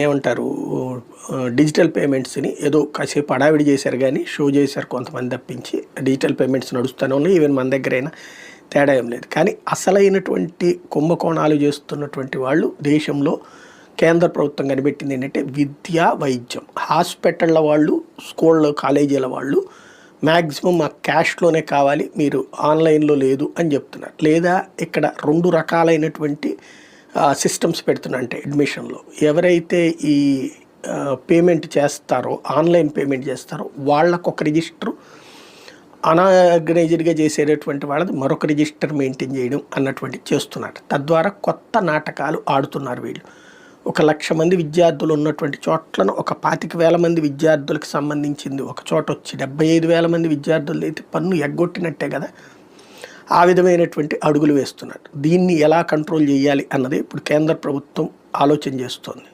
ఏమంటారు డిజిటల్ పేమెంట్స్ని ఏదో కాసేపు అడావిడి చేశారు కానీ షో చేశారు కొంతమంది తప్పించి డిజిటల్ పేమెంట్స్ నడుస్తూనే ఉన్నాయి. ఈవెన్ మన దగ్గరైనా తేడా ఏం లేదు. కానీ అసలైనటువంటి కుంభకోణాలు చేస్తున్నటువంటి వాళ్ళు దేశంలో కేంద్ర ప్రభుత్వం కనిపెట్టింది ఏంటంటే విద్య వైద్యం. హాస్పిటళ్ళ వాళ్ళు స్కూళ్ళ కాలేజీల వాళ్ళు మ్యాక్సిమం మాకు క్యాష్లోనే కావాలి మీరు ఆన్లైన్లో లేదు అని చెప్తున్నారు. లేదా ఇక్కడ రెండు రకాలైనటువంటి సిస్టమ్స్ పెడుతున్నారంటే అడ్మిషన్లో ఎవరైతే ఈ పేమెంట్ చేస్తారో ఆన్లైన్ పేమెంట్ చేస్తారో వాళ్ళకు ఒక రిజిస్టర్ అనార్గనైజ్డ్గా చేసేటటువంటి వాళ్ళది మరొక రిజిస్టర్ మెయింటైన్ చేయడం అన్నటువంటి చేస్తున్నారు. తద్వారా కొత్త నాటకాలు ఆడుతున్నారు వీళ్ళు. ఒక లక్ష మంది విద్యార్థులు ఉన్నటువంటి చోట్లను ఒక పాతిక వేల మంది విద్యార్థులకు సంబంధించింది ఒక చోట వచ్చి డెబ్బై ఐదు వేల మంది విద్యార్థులు అయితే పన్ను ఎగ్గొట్టినట్టే కదా. ఆ విధమైనటువంటి అడుగులు వేస్తున్నాడు. దీన్ని ఎలా కంట్రోల్ చేయాలి అన్నది ఇప్పుడు కేంద్ర ప్రభుత్వం ఆలోచన చేస్తోంది.